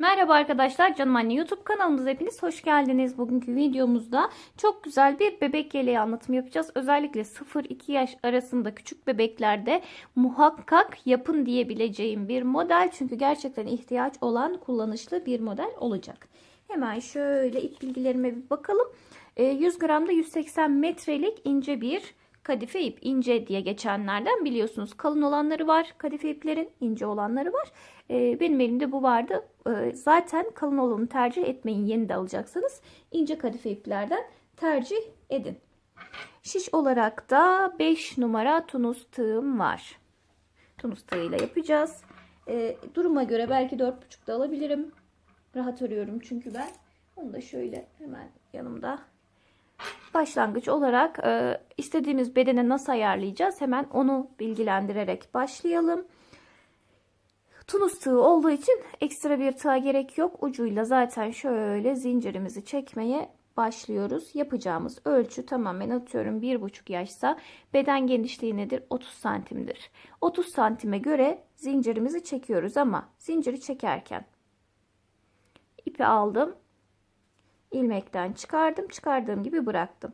Merhaba arkadaşlar Canım Anne YouTube kanalımıza hepiniz hoş geldiniz. Bugünkü videomuzda çok güzel bir bebek yeleği anlatımı yapacağız. Özellikle 0-2 yaş arasında küçük bebeklerde muhakkak yapın diyebileceğim bir model. Çünkü gerçekten ihtiyaç olan kullanışlı bir model olacak. Hemen şöyle ip bilgilerime bir bakalım. 100 gramda 180 metrelik ince bir kadife ip ince diye geçenlerden biliyorsunuz. Kalın olanları var kadife iplerin ince olanları var. Ee, benim elimde bu vardı. Ee, zaten kalın olanı tercih etmeyin yeni de alacaksanız. ince kadife iplerden tercih edin. Şiş olarak da 5 numara tunus tığım var. Tunus tığıyla yapacağız. Ee, duruma göre belki 4,5 da alabilirim. Rahat örüyorum çünkü ben. Onu da şöyle hemen yanımda başlangıç olarak e, istediğimiz bedene nasıl ayarlayacağız hemen onu bilgilendirerek başlayalım. Tunus tığı olduğu için ekstra bir tığa gerek yok. Ucuyla zaten şöyle zincirimizi çekmeye başlıyoruz. Yapacağımız ölçü tamamen atıyorum 1,5 yaşsa beden genişliği nedir? 30 santimdir. 30 santime göre zincirimizi çekiyoruz ama zinciri çekerken ipi aldım ilmekten çıkardım. Çıkardığım gibi bıraktım.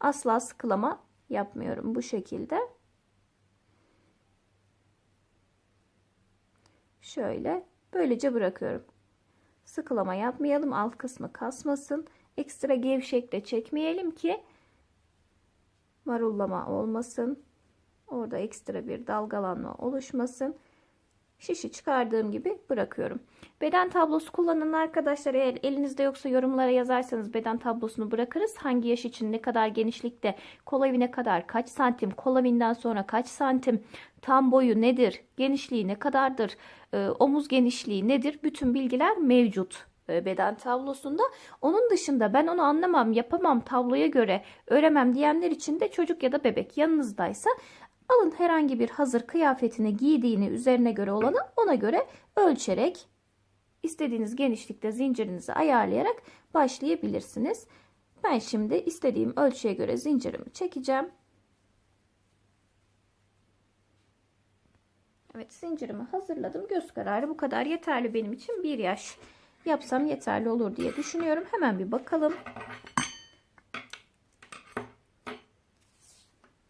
Asla sıkılama yapmıyorum bu şekilde. Şöyle böylece bırakıyorum. Sıkılama yapmayalım. Alt kısmı kasmasın. Ekstra gevşek de çekmeyelim ki marullama olmasın. Orada ekstra bir dalgalanma oluşmasın şişi çıkardığım gibi bırakıyorum. Beden tablosu kullanan arkadaşlar eğer elinizde yoksa yorumlara yazarsanız beden tablosunu bırakırız. Hangi yaş için ne kadar genişlikte, kol ne kadar, kaç santim, kol sonra kaç santim, tam boyu nedir, genişliği ne kadardır, e, omuz genişliği nedir bütün bilgiler mevcut e, beden tablosunda. Onun dışında ben onu anlamam, yapamam, tabloya göre öremem diyenler için de çocuk ya da bebek yanınızdaysa Alın herhangi bir hazır kıyafetini giydiğini üzerine göre olanı ona göre ölçerek istediğiniz genişlikte zincirinizi ayarlayarak başlayabilirsiniz. Ben şimdi istediğim ölçüye göre zincirimi çekeceğim. Evet zincirimi hazırladım. Göz kararı bu kadar yeterli benim için. Bir yaş yapsam yeterli olur diye düşünüyorum. Hemen bir bakalım.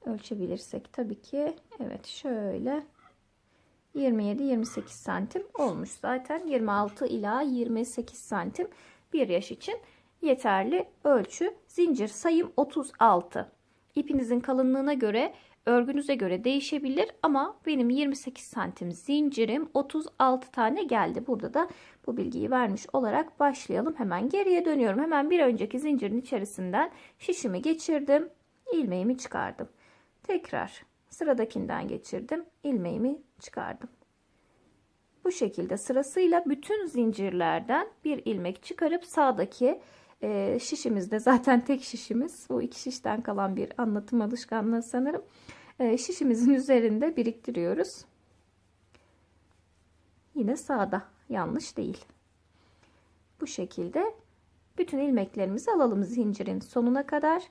Ölçebilirsek tabii ki evet şöyle 27-28 santim olmuş. Zaten 26 ila 28 santim bir yaş için yeterli ölçü. Zincir sayım 36 ipinizin kalınlığına göre örgünüze göre değişebilir ama benim 28 santim zincirim 36 tane geldi. Burada da bu bilgiyi vermiş olarak başlayalım. Hemen geriye dönüyorum. Hemen bir önceki zincirin içerisinden şişimi geçirdim. İlmeğimi çıkardım Tekrar sıradakinden geçirdim. ilmeğimi çıkardım. Bu şekilde sırasıyla bütün zincirlerden bir ilmek çıkarıp sağdaki e, şişimizde zaten tek şişimiz bu iki şişten kalan bir anlatım alışkanlığı sanırım. E, şişimizin üzerinde biriktiriyoruz. Yine sağda yanlış değil. Bu şekilde bütün ilmeklerimizi alalım zincirin sonuna kadar.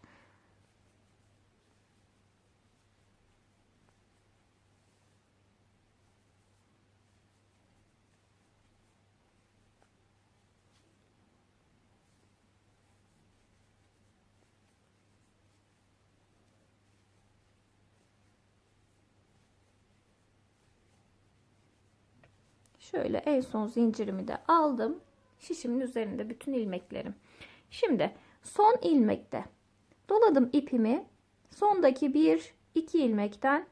Şöyle en son zincirimi de aldım. Şişimin üzerinde bütün ilmeklerim. Şimdi son ilmekte doladım ipimi. Sondaki bir iki ilmekten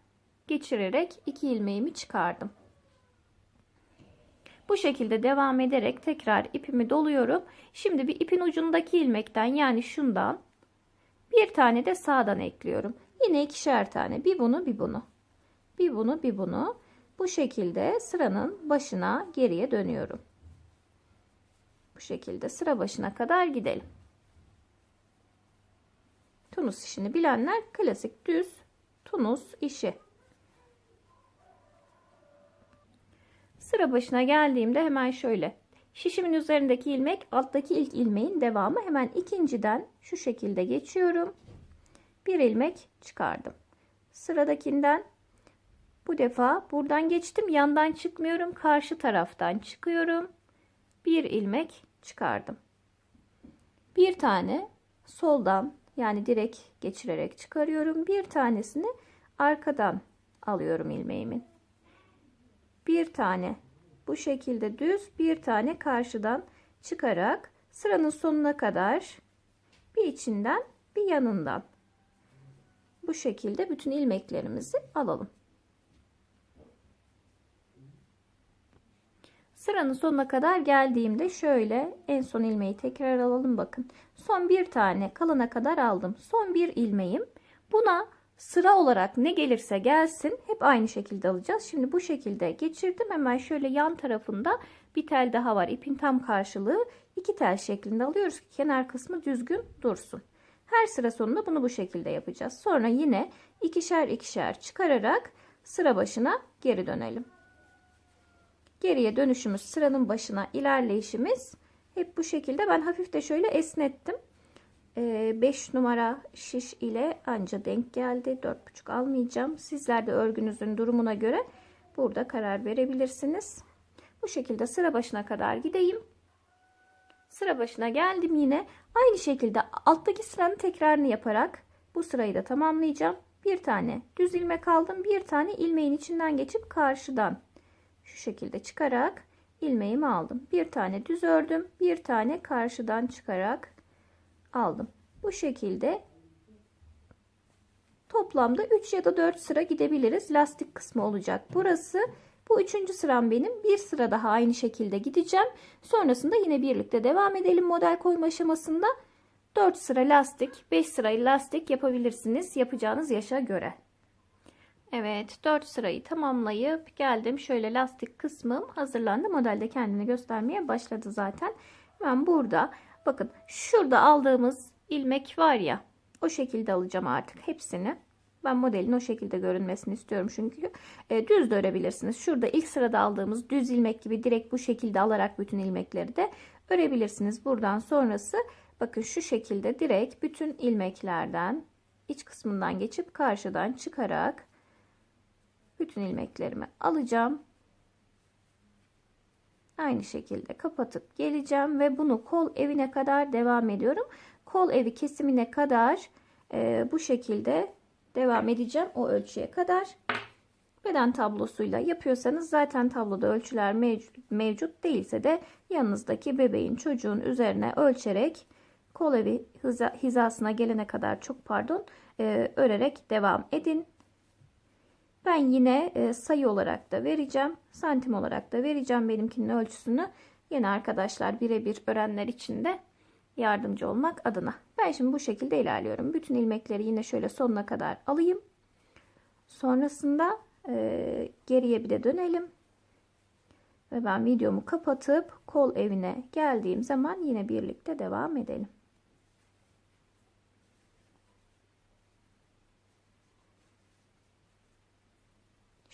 geçirerek iki ilmeğimi çıkardım. Bu şekilde devam ederek tekrar ipimi doluyorum. Şimdi bir ipin ucundaki ilmekten yani şundan bir tane de sağdan ekliyorum. Yine ikişer tane. Bir bunu bir bunu. Bir bunu bir bunu. Bu şekilde sıranın başına geriye dönüyorum. Bu şekilde sıra başına kadar gidelim. Tunus işini bilenler klasik düz tunus işi. Sıra başına geldiğimde hemen şöyle şişimin üzerindeki ilmek alttaki ilk ilmeğin devamı hemen ikinciden şu şekilde geçiyorum. Bir ilmek çıkardım. Sıradakinden bu defa buradan geçtim. Yandan çıkmıyorum. Karşı taraftan çıkıyorum. bir ilmek çıkardım. Bir tane soldan yani direkt geçirerek çıkarıyorum. Bir tanesini arkadan alıyorum ilmeğimin. Bir tane bu şekilde düz bir tane karşıdan çıkarak sıranın sonuna kadar bir içinden bir yanından bu şekilde bütün ilmeklerimizi alalım. Sıranın sonuna kadar geldiğimde şöyle en son ilmeği tekrar alalım bakın. Son bir tane kalana kadar aldım. Son bir ilmeğim. Buna sıra olarak ne gelirse gelsin hep aynı şekilde alacağız. Şimdi bu şekilde geçirdim. Hemen şöyle yan tarafında bir tel daha var. İpin tam karşılığı iki tel şeklinde alıyoruz ki kenar kısmı düzgün dursun. Her sıra sonunda bunu bu şekilde yapacağız. Sonra yine ikişer ikişer çıkararak sıra başına geri dönelim. Geriye dönüşümüz sıranın başına ilerleyişimiz hep bu şekilde. Ben hafif de şöyle esnettim. 5 numara şiş ile anca denk geldi. 4,5 almayacağım. Sizler de örgünüzün durumuna göre burada karar verebilirsiniz. Bu şekilde sıra başına kadar gideyim. Sıra başına geldim yine. Aynı şekilde alttaki sıranın tekrarını yaparak bu sırayı da tamamlayacağım. Bir tane düz ilmek aldım. Bir tane ilmeğin içinden geçip karşıdan şu şekilde çıkarak ilmeğimi aldım. Bir tane düz ördüm. Bir tane karşıdan çıkarak aldım. Bu şekilde toplamda 3 ya da 4 sıra gidebiliriz. Lastik kısmı olacak. Burası bu üçüncü sıram benim. Bir sıra daha aynı şekilde gideceğim. Sonrasında yine birlikte devam edelim model koyma aşamasında. 4 sıra lastik, 5 sıra lastik yapabilirsiniz yapacağınız yaşa göre. Evet 4 sırayı tamamlayıp geldim. Şöyle lastik kısmım hazırlandı. Modelde kendini göstermeye başladı zaten. Ben burada bakın şurada aldığımız ilmek var ya o şekilde alacağım artık hepsini. Ben modelin o şekilde görünmesini istiyorum çünkü e, düz de örebilirsiniz. Şurada ilk sırada aldığımız düz ilmek gibi direkt bu şekilde alarak bütün ilmekleri de örebilirsiniz. Buradan sonrası bakın şu şekilde direkt bütün ilmeklerden iç kısmından geçip karşıdan çıkarak bütün ilmeklerimi alacağım. Aynı şekilde kapatıp geleceğim ve bunu kol evine kadar devam ediyorum. Kol evi kesimine kadar e, bu şekilde devam edeceğim o ölçüye kadar. Beden tablosuyla yapıyorsanız zaten tabloda ölçüler mevcut, mevcut değilse de yanınızdaki bebeğin çocuğun üzerine ölçerek kol evi hizasına gelene kadar çok pardon e, örerek devam edin. Ben yine e, sayı olarak da vereceğim. Santim olarak da vereceğim benimkinin ölçüsünü. Yine arkadaşlar birebir öğrenler için de yardımcı olmak adına. Ben şimdi bu şekilde ilerliyorum. Bütün ilmekleri yine şöyle sonuna kadar alayım. Sonrasında e, geriye bir de dönelim. Ve ben videomu kapatıp kol evine geldiğim zaman yine birlikte devam edelim.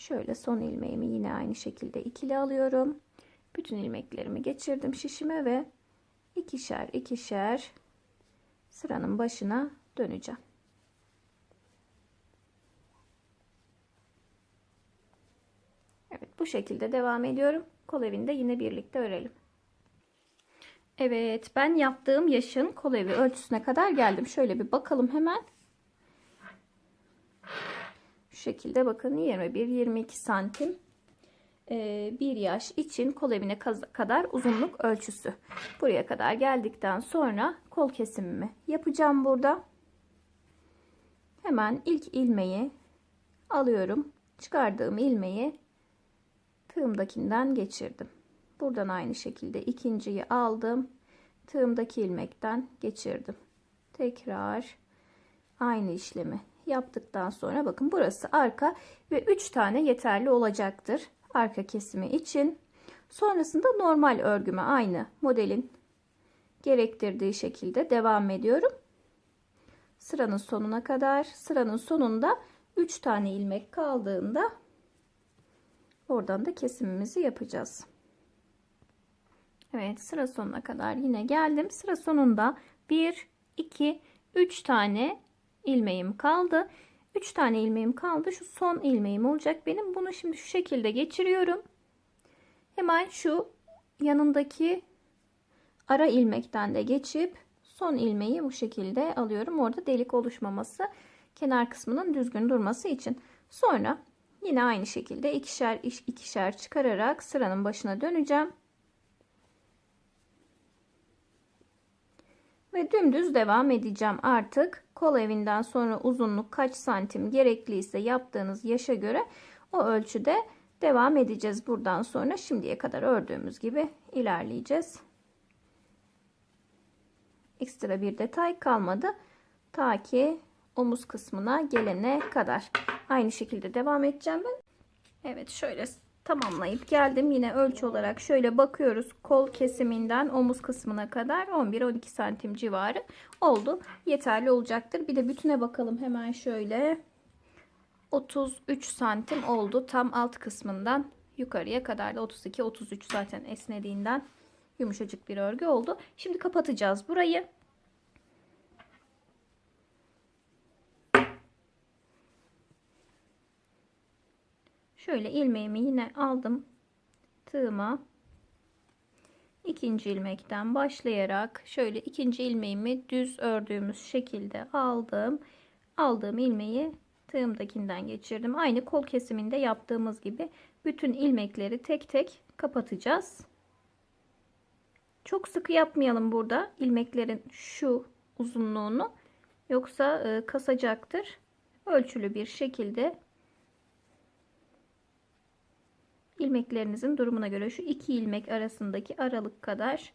Şöyle son ilmeğimi yine aynı şekilde ikili alıyorum. Bütün ilmeklerimi geçirdim şişime ve ikişer ikişer sıranın başına döneceğim. Evet bu şekilde devam ediyorum. Kol evinde yine birlikte örelim. Evet ben yaptığım yaşın kol evi ölçüsüne kadar geldim. Şöyle bir bakalım hemen şekilde bakın 21-22 santim e, bir yaş için kol evine kadar uzunluk ölçüsü. Buraya kadar geldikten sonra kol kesimimi yapacağım burada. Hemen ilk ilmeği alıyorum. Çıkardığım ilmeği tığımdakinden geçirdim. Buradan aynı şekilde ikinciyi aldım. Tığımdaki ilmekten geçirdim. Tekrar aynı işlemi yaptıktan sonra bakın burası arka ve 3 tane yeterli olacaktır arka kesimi için. Sonrasında normal örgüme aynı modelin gerektirdiği şekilde devam ediyorum. Sıranın sonuna kadar sıranın sonunda 3 tane ilmek kaldığında oradan da kesimimizi yapacağız. Evet sıra sonuna kadar yine geldim. Sıra sonunda 1 2 3 tane ilmeğim kaldı. 3 tane ilmeğim kaldı. Şu son ilmeğim olacak benim. Bunu şimdi şu şekilde geçiriyorum. Hemen şu yanındaki ara ilmekten de geçip son ilmeği bu şekilde alıyorum. Orada delik oluşmaması, kenar kısmının düzgün durması için. Sonra yine aynı şekilde ikişer ikişer çıkararak sıranın başına döneceğim. Ve dümdüz devam edeceğim artık. Kol evinden sonra uzunluk kaç santim gerekliyse yaptığınız yaşa göre o ölçüde devam edeceğiz buradan sonra. Şimdiye kadar ördüğümüz gibi ilerleyeceğiz. Ekstra bir detay kalmadı. Ta ki omuz kısmına gelene kadar. Aynı şekilde devam edeceğim ben. Evet şöyle tamamlayıp geldim. Yine ölçü olarak şöyle bakıyoruz. Kol kesiminden omuz kısmına kadar 11-12 santim civarı oldu. Yeterli olacaktır. Bir de bütüne bakalım hemen şöyle. 33 santim oldu. Tam alt kısmından yukarıya kadar da 32-33 zaten esnediğinden yumuşacık bir örgü oldu. Şimdi kapatacağız burayı. Şöyle ilmeğimi yine aldım tığıma. ikinci ilmekten başlayarak şöyle ikinci ilmeğimi düz ördüğümüz şekilde aldım. Aldığım ilmeği tığımdakinden geçirdim. Aynı kol kesiminde yaptığımız gibi bütün ilmekleri tek tek kapatacağız. Çok sıkı yapmayalım burada ilmeklerin şu uzunluğunu. Yoksa e, kasacaktır. Ölçülü bir şekilde ilmeklerinizin durumuna göre şu iki ilmek arasındaki aralık kadar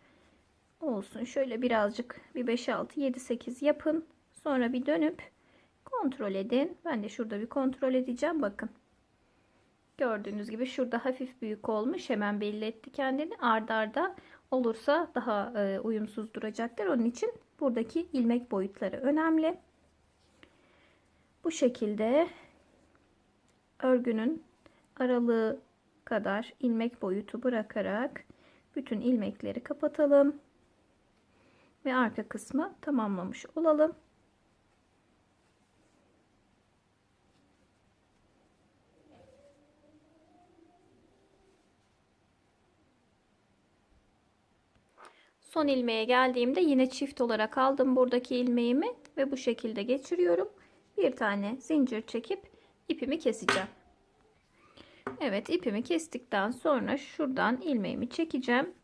olsun. Şöyle birazcık bir 5 6 7 8 yapın. Sonra bir dönüp kontrol edin. Ben de şurada bir kontrol edeceğim. Bakın. Gördüğünüz gibi şurada hafif büyük olmuş. Hemen belli etti kendini. Ardarda arda olursa daha e, uyumsuz duracaktır. Onun için buradaki ilmek boyutları önemli. Bu şekilde örgünün aralığı kadar ilmek boyutu bırakarak bütün ilmekleri kapatalım ve arka kısmı tamamlamış olalım. Son ilmeğe geldiğimde yine çift olarak aldım buradaki ilmeğimi ve bu şekilde geçiriyorum. Bir tane zincir çekip ipimi keseceğim. Evet ipimi kestikten sonra şuradan ilmeğimi çekeceğim.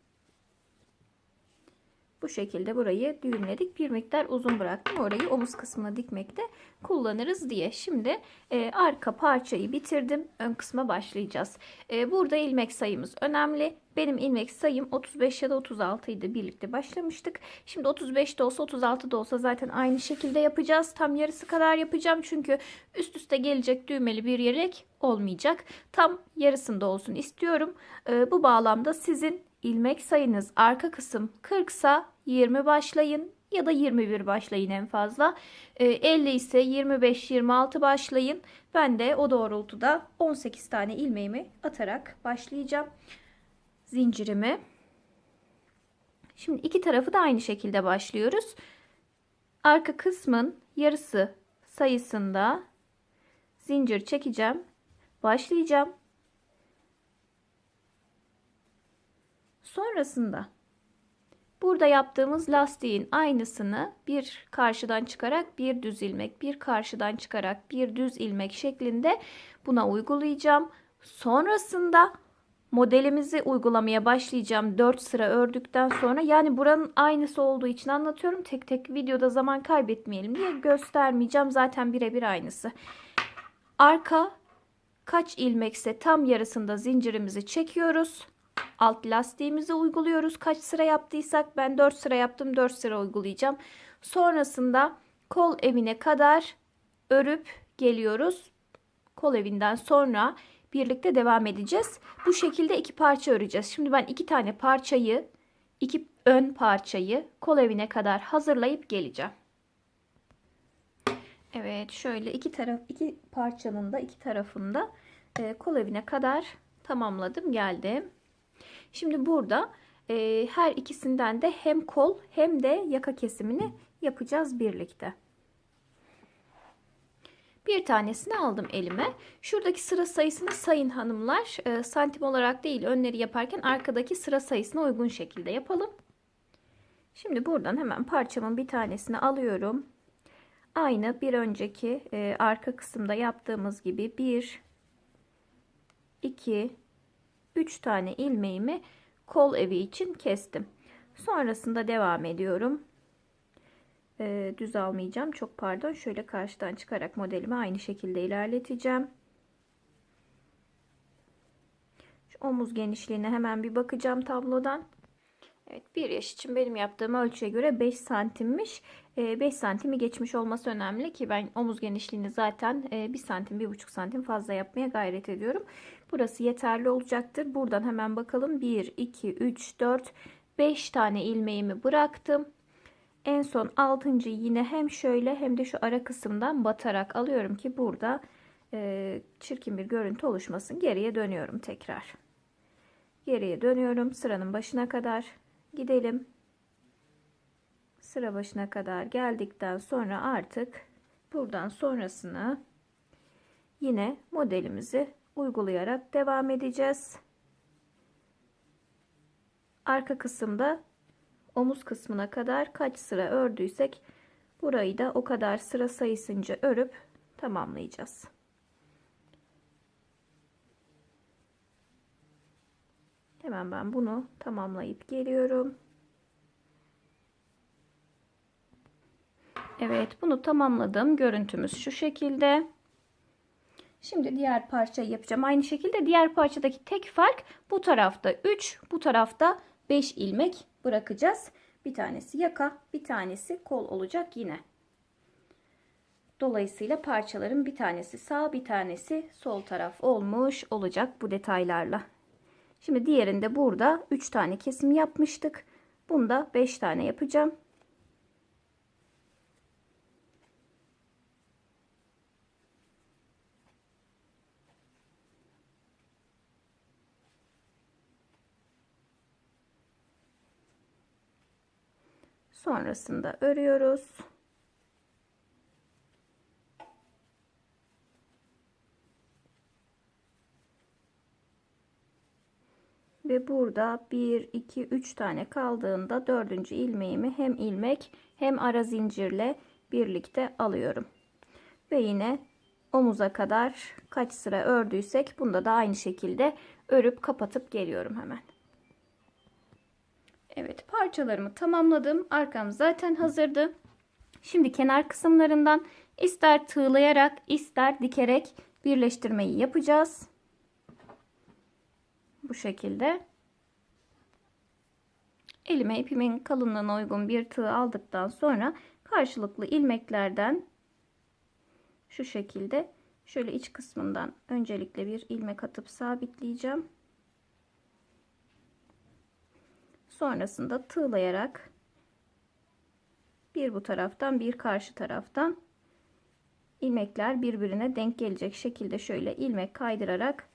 Bu şekilde burayı düğümledik. Bir miktar uzun bıraktım. Orayı omuz kısmına dikmekte kullanırız diye. Şimdi e, arka parçayı bitirdim. Ön kısma başlayacağız. E, burada ilmek sayımız önemli. Benim ilmek sayım 35 ya da 36 idi. Birlikte başlamıştık. Şimdi 35 de olsa 36 da olsa zaten aynı şekilde yapacağız. Tam yarısı kadar yapacağım. Çünkü üst üste gelecek düğmeli bir yelek olmayacak. Tam yarısında olsun istiyorum. E, bu bağlamda sizin ilmek sayınız arka kısım 40 sa 20 başlayın ya da 21 başlayın en fazla. 50 ise 25-26 başlayın. Ben de o doğrultuda 18 tane ilmeğimi atarak başlayacağım zincirimi. Şimdi iki tarafı da aynı şekilde başlıyoruz. Arka kısmın yarısı sayısında zincir çekeceğim. Başlayacağım. Sonrasında burada yaptığımız lastiğin aynısını bir karşıdan çıkarak bir düz ilmek, bir karşıdan çıkarak bir düz ilmek şeklinde buna uygulayacağım. Sonrasında modelimizi uygulamaya başlayacağım 4 sıra ördükten sonra. Yani buranın aynısı olduğu için anlatıyorum. Tek tek videoda zaman kaybetmeyelim diye göstermeyeceğim. Zaten birebir aynısı. Arka kaç ilmekse tam yarısında zincirimizi çekiyoruz. Alt lastiğimizi uyguluyoruz. Kaç sıra yaptıysak ben 4 sıra yaptım 4 sıra uygulayacağım. Sonrasında kol evine kadar örüp geliyoruz. Kol evinden sonra birlikte devam edeceğiz. Bu şekilde iki parça öreceğiz. Şimdi ben iki tane parçayı, iki ön parçayı kol evine kadar hazırlayıp geleceğim. Evet şöyle iki taraf iki parçanın da iki tarafında e, kol evine kadar tamamladım geldim. Şimdi burada e, her ikisinden de hem kol hem de yaka kesimini yapacağız birlikte. Bir tanesini aldım elime. Şuradaki sıra sayısını sayın hanımlar. E, santim olarak değil önleri yaparken arkadaki sıra sayısına uygun şekilde yapalım. Şimdi buradan hemen parçamın bir tanesini alıyorum. Aynı bir önceki e, arka kısımda yaptığımız gibi 1 2 3 tane ilmeğimi kol evi için kestim. Sonrasında devam ediyorum. E, düz almayacağım. Çok pardon. Şöyle karşıdan çıkarak modelimi aynı şekilde ilerleteceğim. Şu omuz genişliğine hemen bir bakacağım tablodan. Evet bir yaş için benim yaptığım ölçüye göre 5 santimmiş. 5 santimi geçmiş olması önemli ki ben omuz genişliğini zaten 1 santim 1,5 santim fazla yapmaya gayret ediyorum. Burası yeterli olacaktır. Buradan hemen bakalım. 1, 2, 3, 4, 5 tane ilmeğimi bıraktım. En son 6. yine hem şöyle hem de şu ara kısımdan batarak alıyorum ki burada çirkin bir görüntü oluşmasın. Geriye dönüyorum tekrar. Geriye dönüyorum sıranın başına kadar gidelim. Sıra başına kadar geldikten sonra artık buradan sonrasını yine modelimizi uygulayarak devam edeceğiz. Arka kısımda omuz kısmına kadar kaç sıra ördüysek burayı da o kadar sıra sayısınca örüp tamamlayacağız. Hemen ben bunu tamamlayıp geliyorum. Evet bunu tamamladım. Görüntümüz şu şekilde. Şimdi diğer parçayı yapacağım. Aynı şekilde diğer parçadaki tek fark bu tarafta 3 bu tarafta 5 ilmek bırakacağız. Bir tanesi yaka bir tanesi kol olacak yine. Dolayısıyla parçaların bir tanesi sağ bir tanesi sol taraf olmuş olacak bu detaylarla. Şimdi diğerinde burada 3 tane kesim yapmıştık. Bunda 5 tane yapacağım. Sonrasında örüyoruz. ve burada 1 2 3 tane kaldığında dördüncü ilmeğimi hem ilmek hem ara zincirle birlikte alıyorum ve yine omuza kadar kaç sıra ördüysek bunda da aynı şekilde örüp kapatıp geliyorum hemen Evet parçalarımı tamamladım arkam zaten hazırdı şimdi kenar kısımlarından ister tığlayarak ister dikerek birleştirmeyi yapacağız bu şekilde. Elime ipimin kalınlığına uygun bir tığ aldıktan sonra karşılıklı ilmeklerden şu şekilde şöyle iç kısmından öncelikle bir ilmek atıp sabitleyeceğim. Sonrasında tığlayarak bir bu taraftan bir karşı taraftan ilmekler birbirine denk gelecek şekilde şöyle ilmek kaydırarak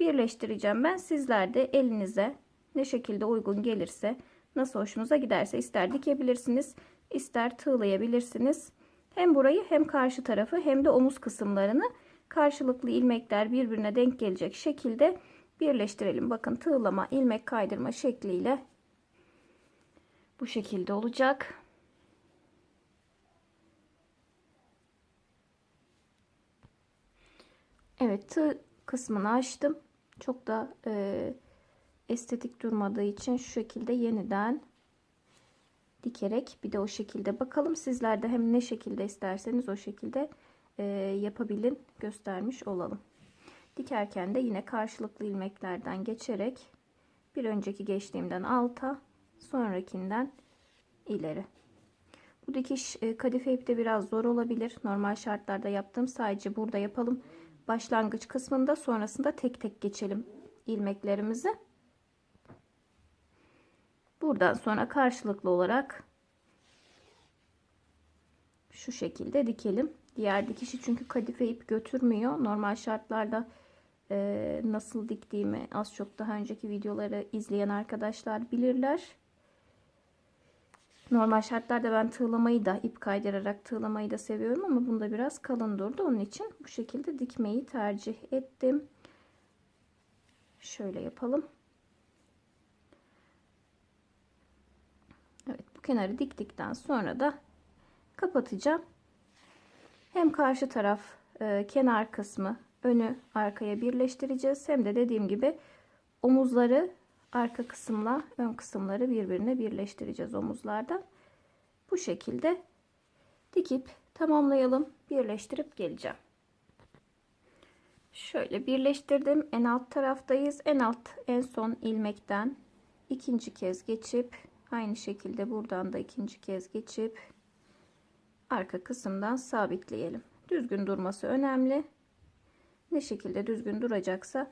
birleştireceğim. Ben sizler de elinize ne şekilde uygun gelirse nasıl hoşunuza giderse ister dikebilirsiniz ister tığlayabilirsiniz. Hem burayı hem karşı tarafı hem de omuz kısımlarını karşılıklı ilmekler birbirine denk gelecek şekilde birleştirelim. Bakın tığlama ilmek kaydırma şekliyle bu şekilde olacak. Evet tığ kısmını açtım çok da e, estetik durmadığı için şu şekilde yeniden dikerek bir de o şekilde bakalım sizler de hem ne şekilde isterseniz o şekilde e, yapabilin göstermiş olalım. Dikerken de yine karşılıklı ilmeklerden geçerek bir önceki geçtiğimden alta sonrakinden ileri. Bu dikiş e, kadife ipte biraz zor olabilir. Normal şartlarda yaptığım sadece burada yapalım başlangıç kısmında sonrasında tek tek geçelim ilmeklerimizi. Buradan sonra karşılıklı olarak şu şekilde dikelim. Diğer dikişi çünkü kadife ip götürmüyor. Normal şartlarda e, nasıl diktiğimi az çok daha önceki videoları izleyen arkadaşlar bilirler. Normal şartlarda ben tığlamayı da ip kaydırarak tığlamayı da seviyorum ama bunda biraz kalın durdu. Onun için bu şekilde dikmeyi tercih ettim. Şöyle yapalım. Evet bu kenarı diktikten sonra da kapatacağım. Hem karşı taraf e, kenar kısmı önü arkaya birleştireceğiz. Hem de dediğim gibi omuzları arka kısımla ön kısımları birbirine birleştireceğiz omuzlardan. Bu şekilde dikip tamamlayalım. Birleştirip geleceğim. Şöyle birleştirdim. En alt taraftayız. En alt en son ilmekten ikinci kez geçip aynı şekilde buradan da ikinci kez geçip arka kısımdan sabitleyelim. Düzgün durması önemli. Ne şekilde düzgün duracaksa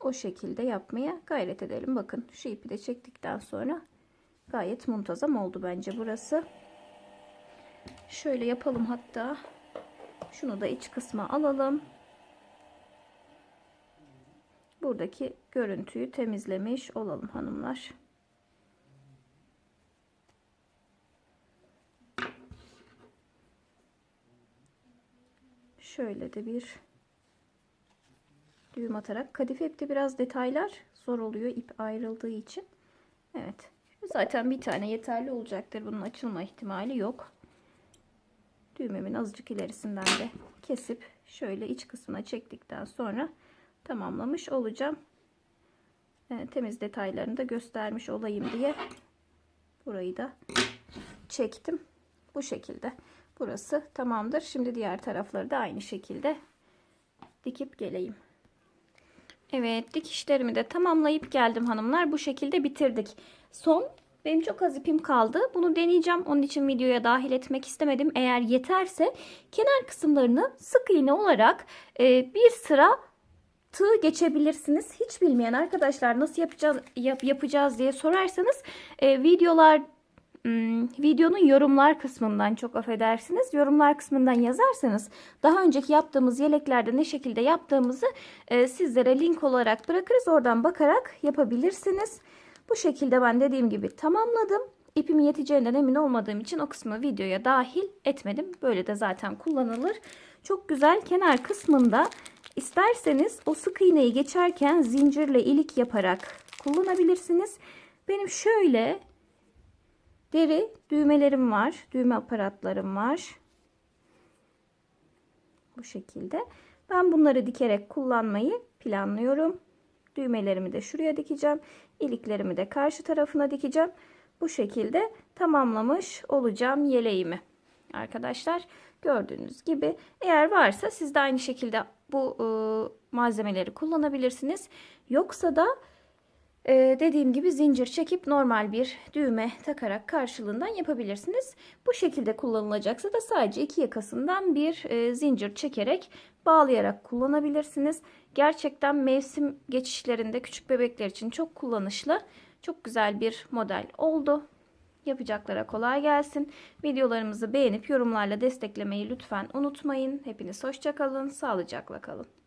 o şekilde yapmaya gayret edelim. Bakın şu ipi de çektikten sonra gayet muntazam oldu bence burası. Şöyle yapalım hatta. Şunu da iç kısma alalım. Buradaki görüntüyü temizlemiş olalım hanımlar. Şöyle de bir düğüm atarak kadife ipte biraz detaylar zor oluyor ip ayrıldığı için. Evet. Zaten bir tane yeterli olacaktır. Bunun açılma ihtimali yok. Düğmemin azıcık ilerisinden de kesip şöyle iç kısmına çektikten sonra tamamlamış olacağım. Evet, temiz detaylarını da göstermiş olayım diye burayı da çektim. Bu şekilde. Burası tamamdır. Şimdi diğer tarafları da aynı şekilde dikip geleyim. Evet dikişlerimi de tamamlayıp geldim hanımlar. Bu şekilde bitirdik. Son benim çok az ipim kaldı. Bunu deneyeceğim. Onun için videoya dahil etmek istemedim. Eğer yeterse kenar kısımlarını sık iğne olarak e, bir sıra tığ geçebilirsiniz. Hiç bilmeyen arkadaşlar nasıl yapacağız, yap, yapacağız diye sorarsanız e, videolar videonun yorumlar kısmından çok affedersiniz. Yorumlar kısmından yazarsanız daha önceki yaptığımız yeleklerde ne şekilde yaptığımızı e, sizlere link olarak bırakırız. Oradan bakarak yapabilirsiniz. Bu şekilde ben dediğim gibi tamamladım. İpim yeteceğinden emin olmadığım için o kısmı videoya dahil etmedim. Böyle de zaten kullanılır. Çok güzel kenar kısmında isterseniz o sık iğneyi geçerken zincirle ilik yaparak kullanabilirsiniz. Benim şöyle deri düğmelerim var. Düğme aparatlarım var. Bu şekilde. Ben bunları dikerek kullanmayı planlıyorum. Düğmelerimi de şuraya dikeceğim. İliklerimi de karşı tarafına dikeceğim. Bu şekilde tamamlamış olacağım yeleğimi. Arkadaşlar gördüğünüz gibi eğer varsa siz de aynı şekilde bu e, malzemeleri kullanabilirsiniz. Yoksa da ee, dediğim gibi zincir çekip normal bir düğme takarak karşılığından yapabilirsiniz. Bu şekilde kullanılacaksa da sadece iki yakasından bir e, zincir çekerek bağlayarak kullanabilirsiniz. Gerçekten mevsim geçişlerinde küçük bebekler için çok kullanışlı. Çok güzel bir model oldu. Yapacaklara kolay gelsin. Videolarımızı beğenip yorumlarla desteklemeyi lütfen unutmayın. Hepiniz hoşçakalın, sağlıcakla kalın.